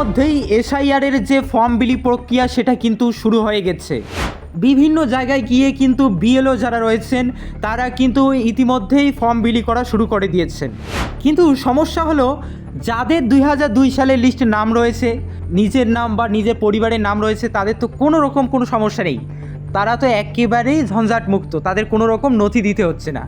ইতিমধ্যেই এসআইআরের যে ফর্ম বিলি প্রক্রিয়া, সেটা কিন্তু শুরু হয়ে গেছে। বিভিন্ন জায়গায় গিয়ে কিন্তু বিএলও যারা রয়েছেন, তারা কিন্তু ইতিমধ্যেই ফর্ম বিলি করা শুরু করে দিয়েছেন। কিন্তু সমস্যা হলো, যাদের দুই হাজার দুই সালের লিস্টে নাম রয়েছে, নিজের নাম বা নিজের পরিবারের নাম রয়েছে, তাদের তো কোনো রকম কোনো সমস্যা নেই। তারা তো একেবারেই ঝঞ্ঝাট মুক্ত, তাদের কোনো রকম নথি দিতে হচ্ছে না।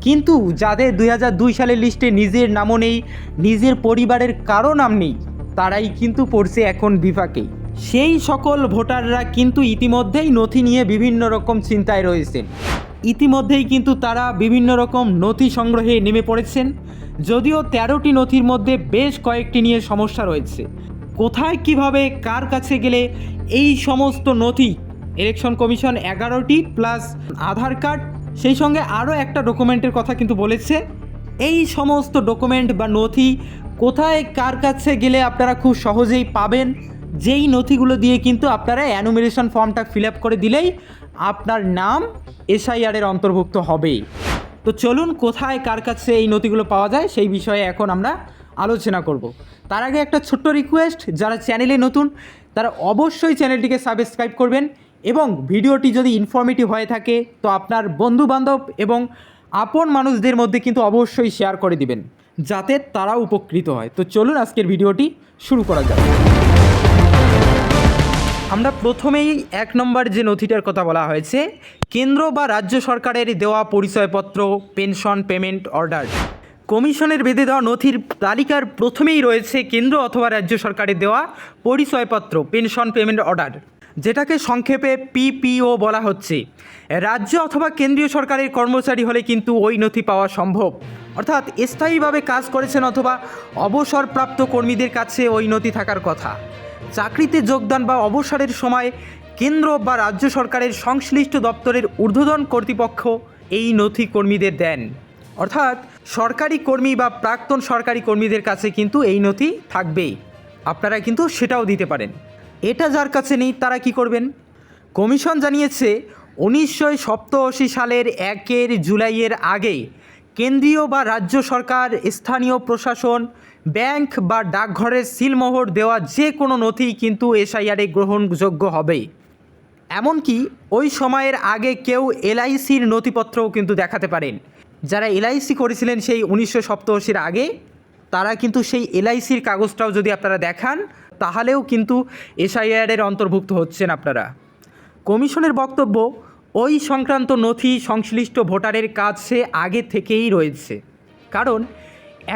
কিন্তু যাদের দুই হাজার দুই সালের লিস্টে নিজের নামও নেই, নিজের পরিবারের কারও নাম নেই তারাই কিন্তু পড়ছে এখন বিপাকেই। সেই সকল ভোটাররা কিন্তু ইতিমধ্যেই নথি নিয়ে বিভিন্ন রকম চিন্তায় রয়েছেন। ইতিমধ্যেই কিন্তু তারা বিভিন্ন রকম নথি সংগ্রহে নেমে পড়েছেন। যদিও তেরোটি নথির মধ্যে বেশ কয়েকটি নিয়ে সমস্যা রয়েছে। কোথায় কীভাবে কার কাছে গেলে এই সমস্ত নথি, ইলেকশন কমিশন এগারোটি প্লাস আধার কার্ড, সেই সঙ্গে আরও একটা ডকুমেন্টের কথা কিন্তু বলেছে। এই সমস্ত ডকুমেন্ট বা নথি কোথায়, কার কাছে গেলে আপনারা খুব সহজেই পাবেন? যেই নথিগুলো দিয়ে কিন্তু আপনারা অ্যানুমিনেশন ফর্মটা ফিল আপ করে দিলেই আপনার নাম এসআইআরের অন্তর্ভুক্ত হবেই। তো চলুন কোথায়, কার কাছে এই নথিগুলো পাওয়া যায় সেই বিষয়ে এখন আমরা আলোচনা করব। তার আগে একটা ছোট্ট রিকোয়েস্ট যারা চ্যানেলে নতুন, তারা অবশ্যই চ্যানেলটিকে সাবস্ক্রাইব করবেন এবং ভিডিওটি যদি ইনফর্মেটিভ হয়ে থাকে, তো আপনার বন্ধু বান্ধব এবং আপন মানুষদের মধ্যে কিন্তু অবশ্যই শেয়ার করে দিবেন। যাতে তারা উপকৃত হয়। তো চলুন আজকের ভিডিওটি শুরু করা যাক। আমরা প্রথমেই এক নম্বর যে নথিটার কথা বলা হয়েছে, কেন্দ্র বা রাজ্য সরকারের দেওয়া পরিচয়পত্র, পেনশন, পেমেন্ট অর্ডার। কমিশনের বেঁধে দেওয়া নথির তালিকার প্রথমেই রয়েছে কেন্দ্র অথবা রাজ্য সরকারের দেওয়া পরিচয়পত্র, পেনশন, পেমেন্ট অর্ডার। যেটাকে সংক্ষেপে পিপিও বলা হচ্ছে। রাজ্য অথবা কেন্দ্রীয় সরকারের কর্মচারী হলে কিন্তু ওই নথি পাওয়া সম্ভব। অর্থাৎ স্থায়ীভাবে কাজ করেছেন অথবা অবসরপ্রাপ্ত কর্মীদের কাছে ওই নথি থাকার কথা। চাকরিতে যোগদান বা অবসরের সময় কেন্দ্র বা রাজ্য সরকারের সংশ্লিষ্ট দপ্তরের ঊর্ধ্বতন কর্তৃপক্ষ এই নথি কর্মীদের দেন। অর্থাৎ সরকারি কর্মী বা প্রাক্তন সরকারি কর্মীদের কাছে কিন্তু এই নথি থাকবেই। আপনারা কিন্তু সেটাও দিতে পারেন। এটা যার কাছে নেই, তারা কি করবেন? কমিশন জানিয়েছে উনিশশো সপ্তাশি সালের একের জুলাইয়ের আগে কেন্দ্রীয় বা রাজ্য সরকার, স্থানীয় প্রশাসন, ব্যাংক বা ডাকঘরের সিলমোহর দেওয়া যে কোনো নথি কিন্তু এসআইআরে গ্রহণযোগ্য হবে। এমনকি ওই সময়ের আগে কেউ এলআইসির নথিপত্রও কিন্তু দেখাতে পারেন। যারা এলআইসি করেছিলেন সেই উনিশশো সপ্তাশির আগে, তারা কিন্তু সেই এলআইসির কাগজটাও যদি আপনারা দেখান তাহলেও কিন্তু এসআইআরের অন্তর্ভুক্ত হচ্ছেন আপনারা। কমিশনের বক্তব্য, ওই সংক্রান্ত নথি সংশ্লিষ্ট ভোটারের কাছে আগে থেকেই রয়েছে। কারণ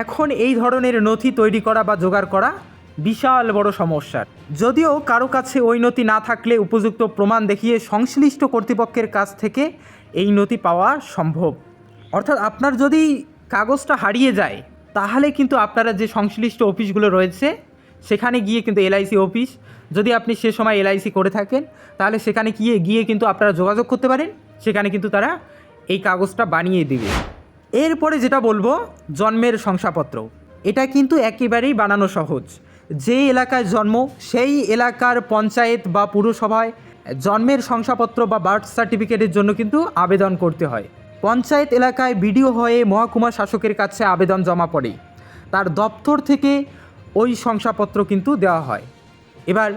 এখন এই ধরনের নথি তৈরি করা বা জোগাড় করা বিশাল বড় সমস্যার যদিও কারও কাছে ওই নথি না থাকলে উপযুক্ত প্রমাণ দেখিয়ে সংশ্লিষ্ট কর্তৃপক্ষের কাছ থেকে এই নথি পাওয়া সম্ভব। অর্থাৎ আপনার যদি কাগজটা হারিয়ে যায়, তাহলে কিন্তু আপনারা যে সংশ্লিষ্ট অফিসগুলো রয়েছে সেখানে গিয়ে কিন্তু এলআইসি অফিস। যদি আপনি সে সময় এলআইসি করে থাকেন, তাহলে সেখানে গিয়ে গিয়ে কিন্তু আপনারা যোগাযোগ করতে পারেন। সেখানে কিন্তু তারা এই কাগজটা বানিয়ে দিবে। এরপরে যেটা বলব, জন্মের শংসাপত্র। এটা কিন্তু একেবারেই বানানো সহজ। যে এলাকায় জন্ম, সেই এলাকার পঞ্চায়েত বা পুরসভায় জন্মের শংসাপত্র বা বার্থ সার্টিফিকেটের জন্য কিন্তু আবেদন করতে হয়। পঞ্চায়েত এলাকায় বিডিও হয়ে মহকুমা শাসকের কাছে আবেদন জমা পড়ে। তার দপ্তর থেকে ওই শংসাপত্র কিন্তু দেওয়া হয়। এবার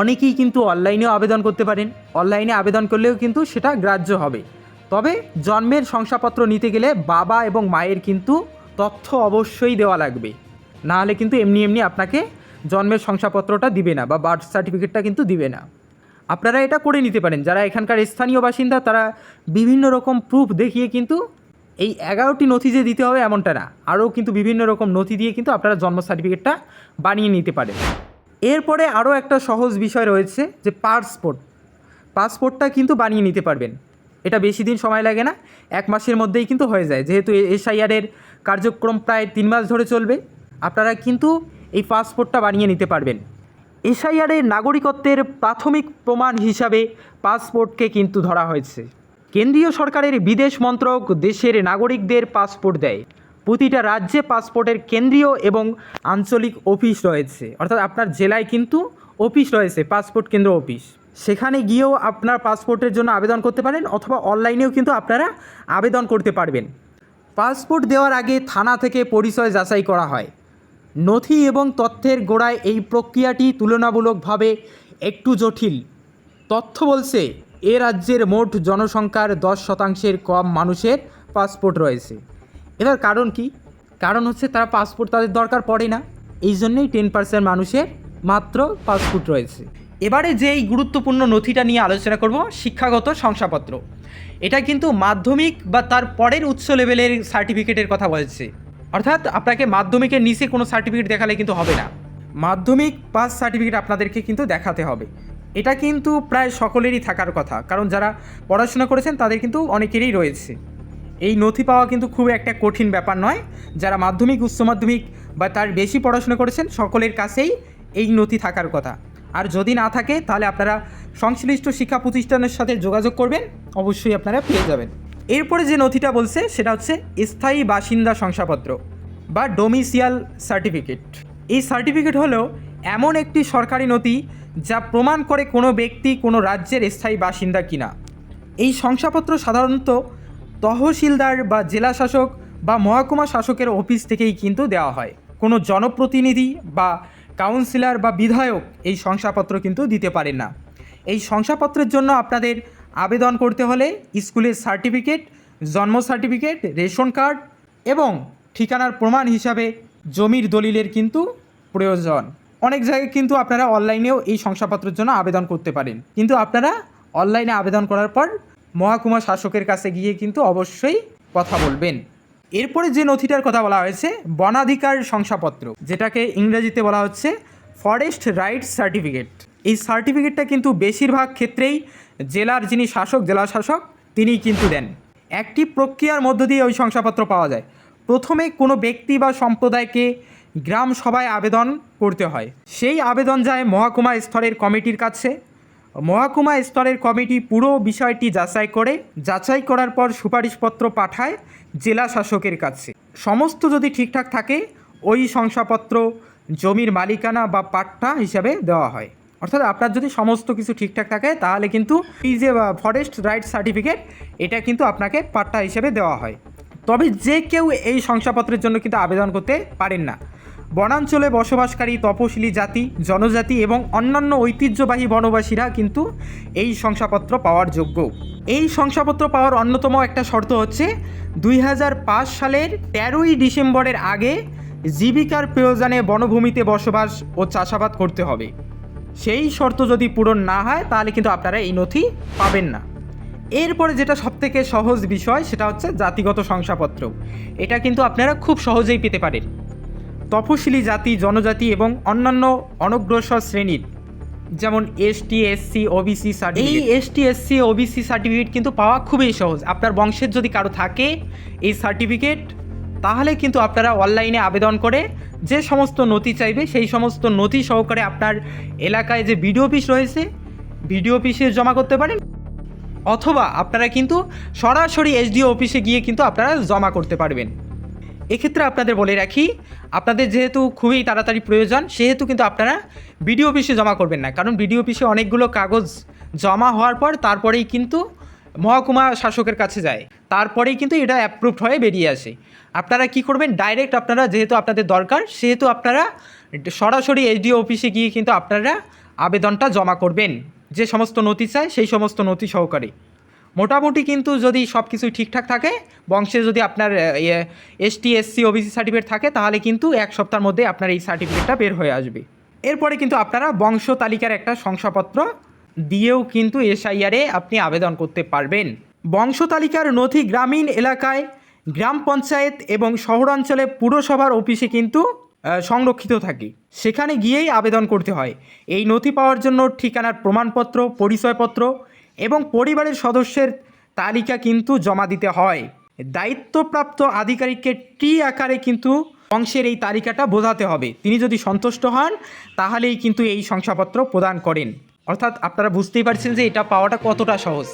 অনেকেই কিন্তু অনলাইনেও আবেদন করতে পারেন। অনলাইনে আবেদন করলেও কিন্তু সেটা গ্রাহ্য হবে। তবে জন্মের শংসাপত্র নিতে গেলে বাবা এবং মায়ের কিন্তু তথ্য অবশ্যই দেওয়া লাগবে। না হলে কিন্তু এমনি এমনি আপনাকে জন্মের শংসাপত্রটা দিবে না বা বার্থ সার্টিফিকেটটা কিন্তু দিবে না। আপনারা এটা করে নিতে পারেন। যারা এখানকার স্থানীয় বাসিন্দা, তারা বিভিন্ন রকম প্রুফ দেখিয়ে কিন্তু এই এগারোটি নথি যে দিতে হবে এমনটা না। আরও কিন্তু বিভিন্ন রকম নথি দিয়ে কিন্তু আপনারা জন্ম সার্টিফিকেটটা বানিয়ে নিতে পারেন। এরপরে আরও একটা সহজ বিষয় রয়েছে যে পাসপোর্ট। পাসপোর্টটা কিন্তু বানিয়ে নিতে পারবেন। এটা বেশি দিন সময় লাগে না, এক মাসের মধ্যেই কিন্তু হয়ে যায়। যেহেতু এসআইআরের কার্যক্রম প্রায় তিন মাস ধরে চলবে, আপনারা কিন্তু এই পাসপোর্টটা বানিয়ে নিতে পারবেন। এসআইআরের নাগরিকত্বের প্রাথমিক প্রমাণ হিসাবে পাসপোর্টকে কিন্তু ধরা হয়েছে। কেন্দ্রীয় সরকারের বিদেশ মন্ত্রক দেশের নাগরিকদের পাসপোর্ট দেয়। প্রতিটা রাজ্যে পাসপোর্টের কেন্দ্রীয় এবং আঞ্চলিক অফিস রয়েছে। অর্থাৎ আপনার জেলায় কিন্তু অফিস রয়েছে, পাসপোর্ট কেন্দ্র অফিস। সেখানে গিয়েও আপনার পাসপোর্টের জন্য আবেদন করতে পারেন অথবা অনলাইনেও কিন্তু আপনারা আবেদন করতে পারবেন। পাসপোর্ট দেওয়ার আগে থানা থেকে পরিচয় যাচাই করা হয়। নথি এবং তথ্যের গোড়ায় এই প্রক্রিয়াটি তুলনামূলকভাবে একটু জটিল। তথ্য বলছে এ রাজ্যের মোট জনসংখ্যার দশ শতাংশের কম মানুষের পাসপোর্ট রয়েছে। এবার কারণ কি? কারণ হচ্ছে তারা পাসপোর্ট তাদের দরকার পড়ে না। এই জন্যই টেন পার্সেন্ট মানুষের মাত্র পাসপোর্ট রয়েছে। এবারে যেই গুরুত্বপূর্ণ নথিটা নিয়ে আলোচনা করব, শিক্ষাগত শংসাপত্র। এটা কিন্তু মাধ্যমিক বা তার পরের উচ্চ লেভেলের সার্টিফিকেটের কথা বলছে। অর্থাৎ আপনাকে মাধ্যমিকের নিচে কোনো সার্টিফিকেট দেখালে কিন্তু হবে না। মাধ্যমিক পাস সার্টিফিকেট আপনাদেরকে কিন্তু দেখাতে হবে। এটা কিন্তু প্রায় সকলেরই থাকার কথা। কারণ যারা পড়াশোনা করেছেন, তাদের কিন্তু অনেকেরই রয়েছে। এই নথি পাওয়া কিন্তু খুব একটা কঠিন ব্যাপার নয়। যারা মাধ্যমিক, উচ্চ মাধ্যমিক বা তার বেশি পড়াশোনা করেছেন, সকলের কাছেই এই নথি থাকার কথা। আর যদি না থাকে, তাহলে আপনারা সংশ্লিষ্ট শিক্ষা প্রতিষ্ঠানের সাথে যোগাযোগ করবেন। অবশ্যই আপনারা পেয়ে যাবেন। এরপরে যে নথিটা বলছে, সেটা হচ্ছে স্থায়ী বাসিন্দা শংসাপত্র বা ডোমিসিয়াল সার্টিফিকেট এই সার্টিফিকেট হলো এমন একটি সরকারি নথি যা প্রমাণ করে কোনো ব্যক্তি কোনো রাজ্যের স্থায়ী বাসিন্দা কিনা। এই শংসাপত্র সাধারণত তহসিলদার বা জেলা শাসক বা মহকুমা শাসকের অফিস থেকেই কিন্তু দেওয়া হয়। কোনো জনপ্রতিনিধি বা কাউন্সিলর বা বিধায়ক এই শংসাপত্র কিন্তু দিতে পারেন না। এই শংসাপত্রের জন্য আপনাদের আবেদন করতে হলে স্কুলের সার্টিফিকেট, জন্ম সার্টিফিকেট, রেশন কার্ড এবং ঠিকানার প্রমাণ হিসাবে জমির দলিলের কিন্তু প্রয়োজন। অনেক জায়গায় কিন্তু আপনারা অনলাইনেও এই শংসাপত্রের জন্য আবেদন করতে পারেন। কিন্তু আপনারা অনলাইনে আবেদন করার পর মহাকুমা শাসকের কাছে গিয়ে কিন্তু অবশ্যই কথা বলবেন। এরপরে যে নথিটার কথা বলা হয়েছে, বনাধিকার শংসাপত্র, যেটাকে ইংরেজিতে বলা হচ্ছে ফরেস্ট রাইটস সার্টিফিকেট। এই সার্টিফিকেটটা কিন্তু বেশিরভাগ ক্ষেত্রেই জেলার যিনি শাসক, জেলা শাসক, তিনিই কিন্তু দেন। একটি প্রক্রিয়ার মধ্য দিয়ে ওই শংসাপত্র পাওয়া যায়। প্রথমে কোনো ব্যক্তি বা সম্প্রদায়কে গ্রাম সভায় আবেদন করতে হয়। সেই আবেদন যায় মহাকুমা স্তরের কমিটির কাছে। মহাকুমা স্তরের কমিটি পুরো বিষয়টি যাচাই করে। যাচাই করার পর সুপারিশপত্র পাঠায় জেলা শাসকের কাছে। সমস্ত যদি ঠিকঠাক থাকে, ওই শংসাপত্র জমির মালিকানা বা পাট্টা হিসাবে দেওয়া হয়। অর্থাৎ আপনার যদি সমস্ত কিছু ঠিকঠাক থাকে, তাহলে কিন্তু এই যে ফরেস্ট রাইট সার্টিফিকেট এটা কিন্তু আপনাকে পাট্টা হিসেবে দেওয়া হয়। তবে যে কেউ এই শংসাপত্রের জন্য কিন্তু আবেদন করতে পারেন না। বনাঞ্চলে বসবাসকারী তপশিলি জাতি, জনজাতি এবং অন্যান্য ঐতিহ্যবাহী বনবাসীরা কিন্তু এই শংসাপত্র পাওয়ার যোগ্য। এই শংসাপত্র পাওয়ার অন্যতম একটা শর্ত হচ্ছে দুই হাজার পাঁচ সালের তেরোই ডিসেম্বরের আগে জীবিকার প্রয়োজনে বনভূমিতে বসবাস ও চাষাবাদ করতে হবে। সেই শর্ত যদি পূরণ না হয়, তাহলে কিন্তু আপনারা এই নথি পাবেন না। এরপরে যেটা সবথেকে সহজ বিষয়, সেটা হচ্ছে জাতিগত শংসাপত্র। এটা কিন্তু আপনারা খুব সহজেই পেতে পারেন। তপশিলি জাতি, জনজাতি এবং অন্যান্য অনগ্রসর শ্রেণির, যেমন এসটি এসসি ওবিসি সার্টিফিকেট এই এসটি এসসি ওবিসি সার্টিফিকেট কিন্তু পাওয়া খুবই সহজ। আপনার বংশের যদি কারও থাকে এই সার্টিফিকেট তাহলে কিন্তু আপনারা অনলাইনে আবেদন করে যে সমস্ত নথি চাইবে, সেই সমস্ত নথি সহকারে আপনার এলাকায় যে বিডিও অফিস রয়েছে বিডিও অফিসে জমা করতে পারেন। অথবা আপনারা কিন্তু সরাসরি এসডিও অফিসে গিয়ে কিন্তু আপনারা জমা করতে পারবেন। এক্ষেত্রে আপনাদের বলে রাখি, আপনাদের যেহেতু খুবই তাড়াতাড়ি প্রয়োজন, সেহেতু কিন্তু আপনারা বিডিও অফিসে জমা করবেন না। কারণ বিডিও অফিসে অনেকগুলো কাগজ জমা হওয়ার পর তারপরেই কিন্তু মহকুমা শাসকের কাছে যায়। তারপরেই কিন্তু এটা অ্যাপ্রুভড হয়ে বেরিয়ে আসে। আপনারা কি করবেন? ডাইরেক্ট আপনারা যেহেতু আপনাদের দরকার, সেহেতু আপনারা সরাসরি এসডিও অফিসে গিয়ে কিন্তু আপনারা আবেদনটা জমা করবেন। যে সমস্ত নথি চায়, সেই সমস্ত নথি সহকারে। মোটামুটি কিন্তু যদি সব কিছুই ঠিকঠাক থাকে, বংশে যদি আপনার এসটি, এসসি, ওবিসি সার্টিফিকেট থাকে, তাহলে কিন্তু এক সপ্তাহের মধ্যে আপনার এই সার্টিফিকেটটা বের হয়ে আসবে। এরপরে কিন্তু আপনারা বংশ তালিকার একটা শংসাপত্র দিয়েও কিন্তু এসআইআরে আপনি আবেদন করতে পারবেন। বংশ তালিকার নথি গ্রামীণ এলাকায়, গ্রাম পঞ্চায়েত এবং শহরাঞ্চলে পুরসভার অফিসে কিন্তু সংরক্ষিত থাকে। সেখানে গিয়েই আবেদন করতে হয়। এই নথি পাওয়ার জন্য ঠিকানার প্রমাণপত্র, পরিচয়পত্র এবং পরিবারের সদস্যের তালিকা কিন্তু জমা দিতে হয়। দায়িত্বপ্রাপ্ত আধিকারিককে টি আকারে কিন্তু অংশের এই তালিকাটা বোঝাতে হবে। তিনি যদি সন্তুষ্ট হন, তাহলেই কিন্তু এই শংসাপত্র প্রদান করেন। অর্থাৎ আপনারা বুঝতেই পারছেন যে এটা পাওয়াটা কতটা সহজ।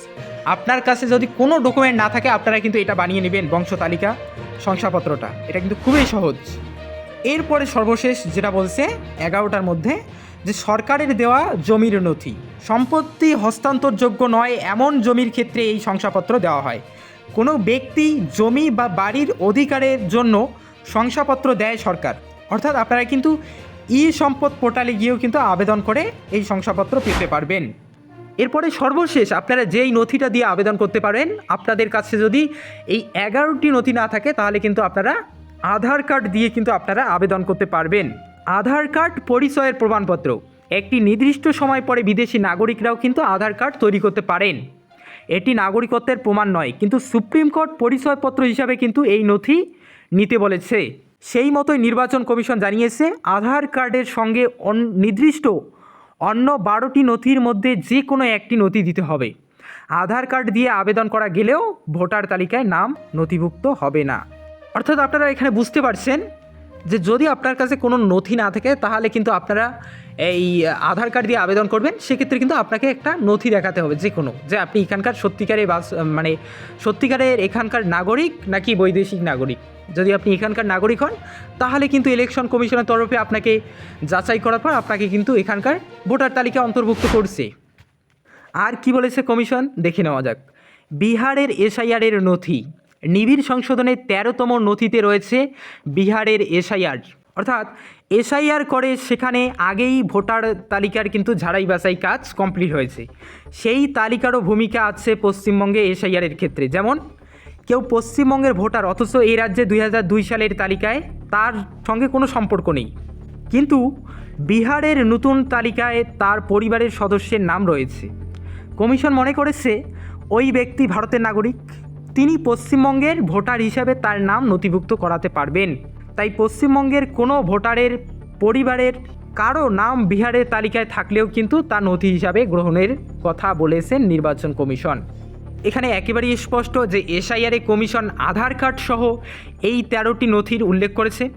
আপনার কাছে যদি কোনো ডকুমেন্ট না থাকে, আপনারা কিন্তু এটা বানিয়ে নেবেন বংশ তালিকা, শংসাপত্রটা। এটা কিন্তু খুবই সহজ। এরপরে সর্বশেষ যেটা বলছে, এগারোটার মধ্যে যে সরকারের দেওয়া জমির নথি। সম্পত্তি হস্তান্তরযোগ্য নয়, এমন জমির ক্ষেত্রে এই শংসাপত্র দেওয়া হয়। কোনো ব্যক্তি জমি বা বাড়ির অধিকারের জন্য শংসাপত্র দেয় সরকার। অর্থাৎ আপনারা কিন্তু ই সম্পদ পোর্টালে গিয়েও কিন্তু আবেদন করে এই শংসাপত্র পেতে পারবেন। এরপরে সর্বশেষ আপনারা যেই নথিটা দিয়ে আবেদন করতে পারেন, আপনাদের কাছে যদি এই এগারোটি নথি না থাকে, তাহলে কিন্তু আপনারা আধার কার্ড দিয়ে কিন্তু আপনারা আবেদন করতে পারবেন। আধার কার্ড পরিচয়ের প্রমাণপত্র। একটি নির্দিষ্ট সময় পরে বিদেশি নাগরিকরাও কিন্তু আধার কার্ড তৈরি করতে পারেন। এটি নাগরিকত্বের প্রমাণ নয়, কিন্তু সুপ্রিম কোর্ট পরিচয়পত্র হিসাবে কিন্তু এই নথি নিতে বলেছে। সেই মতোই নির্বাচন কমিশন জানিয়েছে, আধার কার্ডের সঙ্গে নির্দিষ্ট অন্য বারোটি নথির মধ্যে যে কোনো একটি নথি দিতে হবে। আধার কার্ড দিয়ে আবেদন করা গেলেও ভোটার তালিকায় নাম নথিভুক্ত হবে না। অর্থাৎ আপনারা এখানে বুঝতে পারছেন যে যদি আপনার কাছে কোনো নথি না থাকে, তাহলে কিন্তু আপনারা এই আধার কার্ড দিয়ে আবেদন করবেন। সেক্ষেত্রে কিন্তু আপনাকে একটা নথি দেখাতে হবে, যে কোনো, যে আপনি এখানকার সত্যিকারের বাস মানে সত্যিকারের এখানকার নাগরিক নাকি বৈদেশিক নাগরিক। যদি আপনি এখানকার নাগরিক হন, তাহলে কিন্তু ইলেকশন কমিশনের তরফে আপনাকে যাচাই করার পর আপনাকে কিন্তু এখানকার ভোটার তালিকা অন্তর্ভুক্ত করছে। আর কি বলেছে কমিশন? দেখে নেওয়া যাক। বিহারের এসআইআরের নথি। নিবিড় সংশোধনের তেরোতম নথিতে রয়েছে বিহারের এসআইআর। অর্থাৎ এসআইআর করে সেখানে আগেই ভোটার তালিকার কিন্তু ঝাড়াই বাছাই কাজ কমপ্লিট হয়েছে। সেই তালিকারও ভূমিকা আছে পশ্চিমবঙ্গে এসআইআরের ক্ষেত্রে। যেমন, কেউ পশ্চিমবঙ্গের ভোটার, অথচ এই রাজ্যে দুই সালের তালিকায় তার সঙ্গে কোনো সম্পর্ক নেই। কিন্তু বিহারের নতুন তালিকায় তার পরিবারের সদস্যের নাম রয়েছে। কমিশন মনে করেছে, ওই ব্যক্তি ভারতের নাগরিক। তিনি পশ্চিমবঙ্গের ভোটার হিসাবে তার নাম নথিভুক্ত করাতে পারবেন। তাই পশ্চিমবঙ্গের কোনো ভোটারের পরিবারের কারও নাম বিহারের তালিকায় থাকলেও কিন্তু তা নথি হিসাবে গ্রহণের কথা বলেছেন নির্বাচন কমিশন। এখানে একেবারেই স্পষ্ট যে এসআইআরে কমিশন আধার কার্ড সহ এই তেরোটি নথির উল্লেখ করেছে।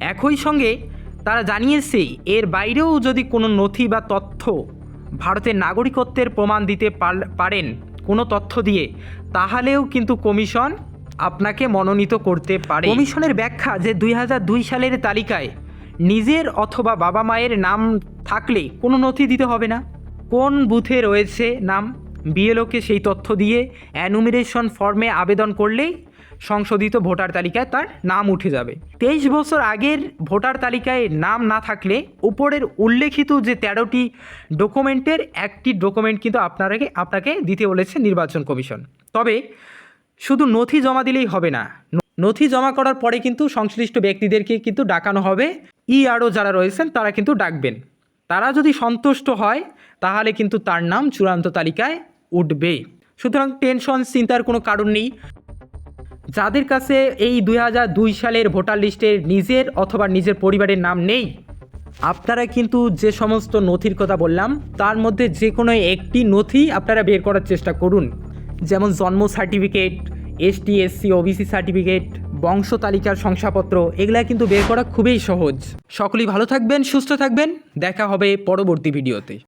একই সঙ্গে তারা জানিয়েছে, এর বাইরেও যদি কোনো নথি বা তথ্য ভারতের নাগরিকত্বের প্রমাণ দিতে পার- পারেন কোনো তথ্য দিয়ে, তাহলেও কিন্তু কমিশন আপনাকে মনোনীত করতে পারে। কমিশনের ব্যাখ্যা যে দুই সালের তালিকায় নিজের অথবা বাবা মায়ের নাম থাকলে কোনো নথি দিতে হবে না। কোন বুথে রয়েছে নাম, বিএলওকে সেই তথ্য দিয়ে অ্যানুমিনেশন ফর্মে আবেদন করলেই সংশোধিত ভোটার তালিকায় তার নাম উঠে যাবে। তেইশ বছর আগের ভোটার তালিকায় নাম না থাকলে উপরের উল্লেখিত যে তেরোটি ডকুমেন্টের একটি ডকুমেন্ট কিন্তু আপনাকে আপনাকে দিতে বলেছে নির্বাচন কমিশন। তবে শুধু নথি জমা দিলেই হবে না। নথি জমা করার পরে কিন্তু সংশ্লিষ্ট ব্যক্তিদেরকে কিন্তু ডাকানো হবে। ইআরও যারা রয়েছেন তারা কিন্তু ডাকবেন। তারা যদি সন্তুষ্ট হয়, তাহলে কিন্তু তার নাম চূড়ান্ত তালিকায় উঠবে সুতরাং টেনশন, চিন্তার কোনো কারণ নেই। যাদের কাছে এই দুই হাজার দুই সালের ভোটার লিস্টের নিজের অথবা নিজের পরিবারের নাম নেই, আপনারা কিন্তু যে সমস্ত নথির কথা বললাম, তার মধ্যে যে কোনো একটি নথি আপনারা বের করার চেষ্টা করুন। যেমন জন্ম certificate, ST, SC, OBC certificate, বংশ তালিকার শংসাপত্র, এগুলা কিন্তু বের করা খুবই সহজ। সকলেই ভালো থাকবেন, সুস্থ থাকবেন, দেখা হবে পরবর্তী ভিডিওতে।